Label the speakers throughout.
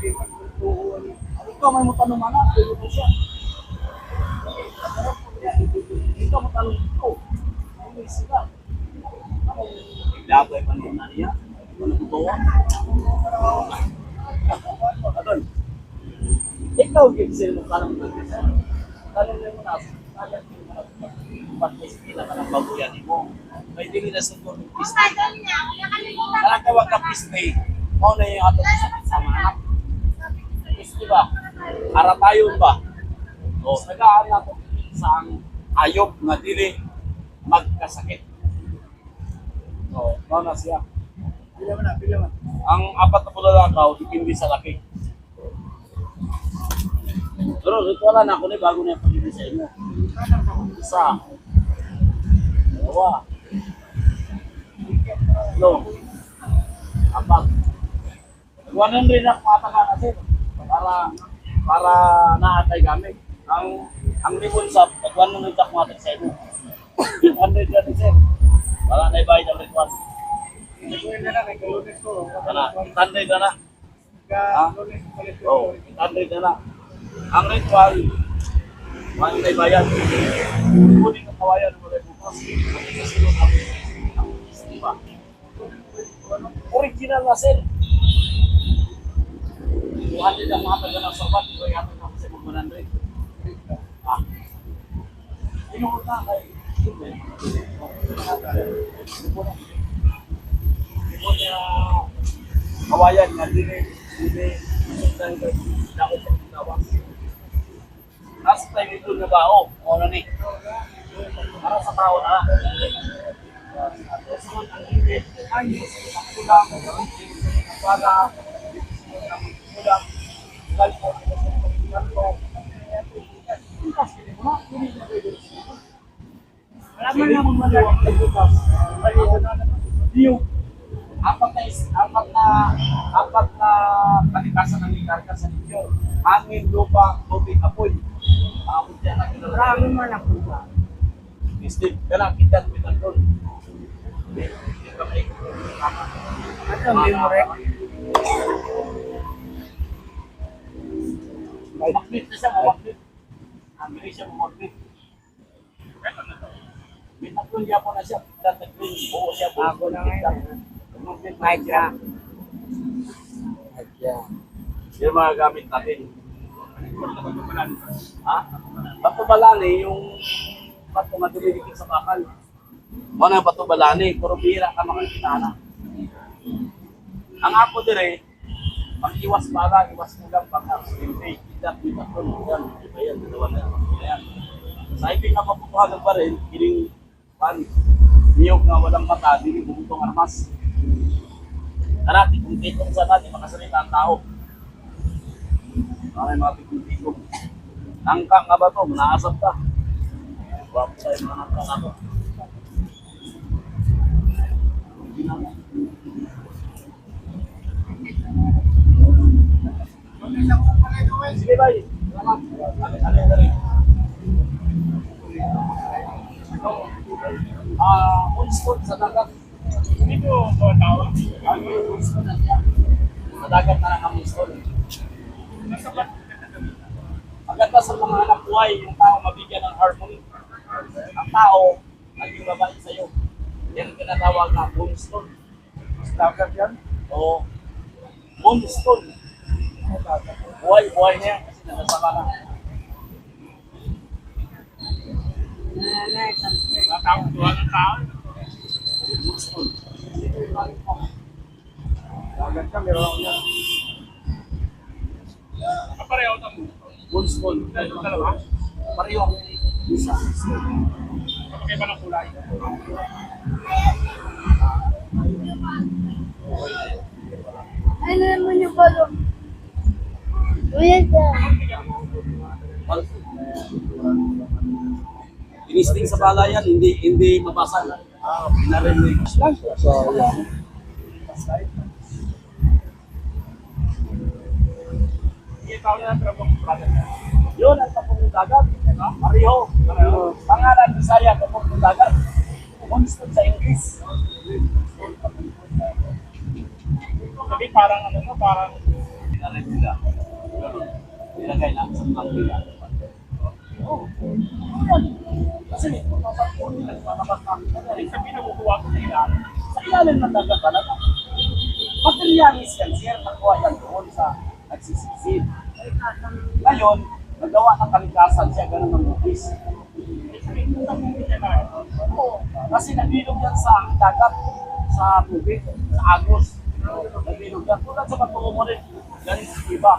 Speaker 1: Ikaw may mo tanong mana, pero ko siya. Ikaw mo tanong ko. Ano sila? Dapat pa nung nariya. Ano ko to? Adon. Ikaw gigsil mo kanang pagkisa. Tanong mo na. Mo na. Ba't may sila ka ng babuyan mo? May dili na sa tulong pisnay. Alam ka wag ka pisnay. Mao na yung ato sa sama anak. Pisnay ba? Para tayo ba? O, nag-aaral ako sa ang ayop nga dili magkasakit. O, mao na siya. Pila man na, pila man. Ang apat na pulalakaw, dipindi sa laki. Pero ito wala na ako ni bago na yung pag sa inyo. Isa. Dalawa. Tatlo. Apat. Nagwanan rin ako mataga kasi para para naatay gamit. Ang ang limon sa nagwanan rin ako mataga sa inyo. 800 yan sir. Wala na ibayad ang ritual. Wala. 800 na na. Ha? Oo, 800 na na. Ang ritual, wala na ibayad. Kunin ang kawayan ng mga bukas. Kunin ang ang istiba. Original na sir. 200 ang mga taga ng sabat, ito ay ato na sa mga 100. Ah. Pinuhot na kay Limon niya kawayan nga dili dili sundan kay dako sa ginawa. Nasa tayo dito na ba o ano ni? Para sa tao na. Ayos, kulang, para kulang, kalpo, kalpo, wala man lang malawak na bukas. Yung apat na apat na apat na kalikasan ng likarga sa inyo. Hangin, lupa, tubig, apoy. Aabot yan ang kinalaman.
Speaker 2: Marami man ako ba?
Speaker 1: Steve, kailangan kita pinagdol. Hindi ka may tama.
Speaker 2: Ano, memory?
Speaker 1: Maklit na siya, maklit. Ang bilis siya maklit. May tatlong yapon na siya. Tatlong buo siya.
Speaker 2: Ako na ngayon.
Speaker 1: Maklit na
Speaker 2: Mic. Adya.
Speaker 1: Yung mga gamit natin. Ha? Batubalani, yung bato nga dumidikit sa bakal. Mo na batubalani, puro bira ka makikita na. Ang ako dire, pag iwas bala, iwas ulam, baka hindi, tidak, tidak, yan, iba yan, dalawa na yan. Sa ibig na mapupuhagan pa rin, kining pan, niyog nga walang mata, dili bumutong armas. Karati, kung kitong sa natin, makasalita ang tao. Ay, mga pikong-pikong. Nangka nga ba to? Naasap ka. Wapo tayo mga nangka nga to. Sige, Ah, Winston sa dagat. Hindi ko tawag. Ano yung Winston na siya? Sa dagat na lang ang Winston. Maganda sa mga anak buhay, yung tao mabigyan ng harmony. Ang tao, naging babae sa'yo. Yan tinatawag na moonstone. Dagat yan? Oo. Moonstone. Buhay, buhay niya kasi nasasama na.
Speaker 2: Nanay.
Speaker 1: Natawag doon ng tao. Moonstone. Dagat ka, meron ako yan.
Speaker 3: Pareho na mo.
Speaker 1: Moonstone.
Speaker 3: Dalawa?
Speaker 1: Pareho isa.
Speaker 3: Magkaiba ng kulay.
Speaker 2: Ano naman
Speaker 1: sa balayan, hindi hindi mabasa. Ah, pinarinig.
Speaker 2: Lang. So, yan.
Speaker 3: Hindi tao na pero kung brother na.
Speaker 1: Yun ang kapong dagat. Pareho. Pangalan Bisaya, kapong dagat. Monster sa English.
Speaker 3: Sabi parang ano no, parang
Speaker 1: Pinarin nila. Ganun. Nilagay lang sa pangkila. Oh. Kasi, mapapakot nila, mapapakot nila.
Speaker 3: ibig sabihin nakukuha ko sa ilalim.
Speaker 1: Sa ilalim ng dagat talaga. Materialis yan, sir, nakuha yan doon sa nagsisisid. Ngayon, nagawa ng kalikasan siya, ganun ang bukis.
Speaker 3: Ibig sabihin kung sa movie niya na.
Speaker 1: Oo. Kasi nabilog yan sa dagat, sa tubig, sa agos. Nabilog yan. Tulad sa patubo mo rin, galing sa iba.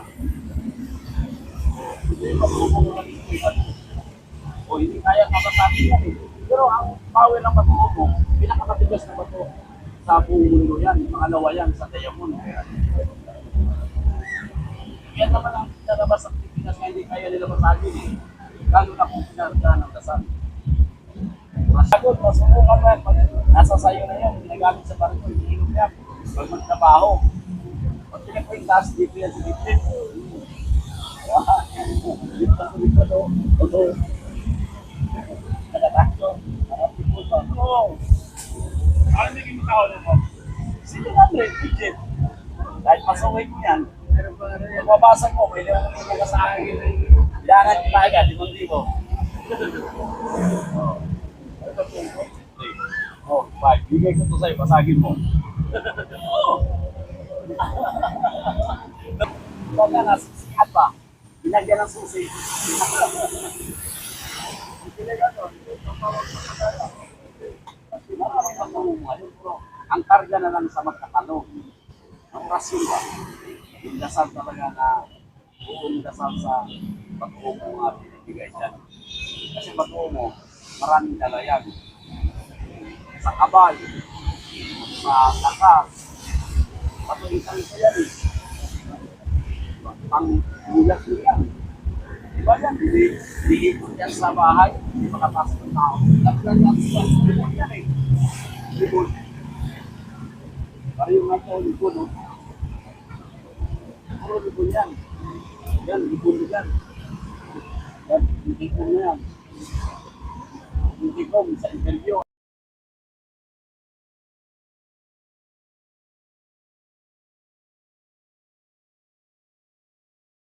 Speaker 1: Hindi patubo mo galing sa iba. O hindi kaya kakatabi yan eh. Pero ang power ng patubo mo, pinakakatigas na bato sa buong mundo yan. Pangalawa yan sa Diamond. Yan naman ang pinalabas ng Pilipinas na hindi kaya nila masagin eh. Lalo na kung pinarda ng dasal. Masagod, masubukan mo yan. Nasa sayo na yan, ginagamit sa barko, iniinom yan. Pag magtrabaho. Pag pinakwintas, dito yan sa dipit. Dito sa dipit, o. Sige nga, Andre, legit. Dahil pasaway ko yan. Mo, pwede mo naman ka sa akin. Kailangan kita agad, limang libo. Oh, five. Bigay ko to sa'yo, basagin mo. Pag na nasisikat pa, binagyan ng susi. Pagkamunga yun, bro. Ang karga na lang sa magkatalo. Ang rasyon ba? Yung dasal talaga na buong dasal sa pag-uong mo nga binibigay dyan. Kasi pag-uong mo, maraming dalayan. Sa kabal, sa lakas, patulitan ko yan eh. Pang bulas mo yan. Hindi ikot yan sa bahay, hindi makapasok ng tao. Naglan yan sila. Libon yan eh. Libon. Parang yung po, libon, no? Puro libon yan. Yan, libon yan. Yan, hindi ko na yan. Hindi ko sa interview.